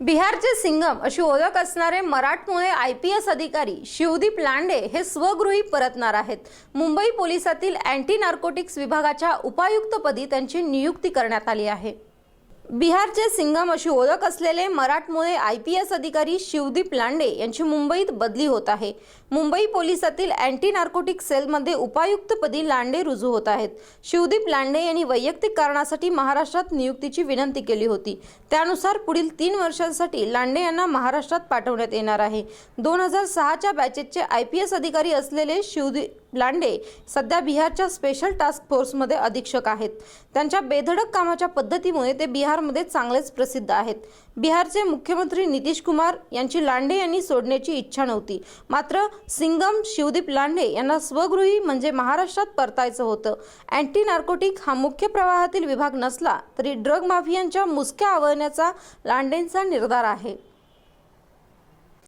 बिहारचे सिंगम अशी ओळख असणारे मराठमोळे आय पी एस अधिकारी शिवदीप लांडे हे स्वगृही परतणार आहेत. मुंबई पोलिसातील अँटी नार्कोटिक्स विभागाच्या उपायुक्तपदी त्यांची नियुक्ती करण्यात आली आहे. बिहारचे सिंगम अशी ओळख असलेले मराठमोळे आय पी एस अधिकारी शिवदीप लांडे यांची मुंबईत बदली होत आहे. मुंबई पोलिसातील अँटी नार्कोटिक सेलमध्ये उपायुक्तपदी लांडे रुजू होत आहेत. शिवदीप लांडे यांनी वैयक्तिक कारणासाठी महाराष्ट्रात नियुक्तीची विनंती केली होती. त्यानुसार पुढील तीन वर्षांसाठी लांडे यांना महाराष्ट्रात पाठवण्यात येणार आहे. दोन हजार सहाच्या बॅचेसचे आय पी एस अधिकारी असलेले शिवदीप लांडे सध्या बिहारच्या स्पेशल टास्क फोर्समध्ये अधीक्षक आहेत. त्यांच्या बेधडक कामाच्या पद्धतीमुळे ते बिहारमध्ये चांगलेच प्रसिद्ध आहेत. बिहारचे मुख्यमंत्री नितीश कुमार यांची लांडे यांनी सोडण्याची इच्छा नव्हती. मात्र सिंगम शिवदीप लांडे यांना स्वगृही म्हणजे महाराष्ट्रात परतायचं होतं. अँटी नार्कोटिक हा मुख्य प्रवाहातील विभाग नसला तरी ड्रग माफियांच्या मुसक्या आवळण्याचा लांडेंचा निर्धार आहे.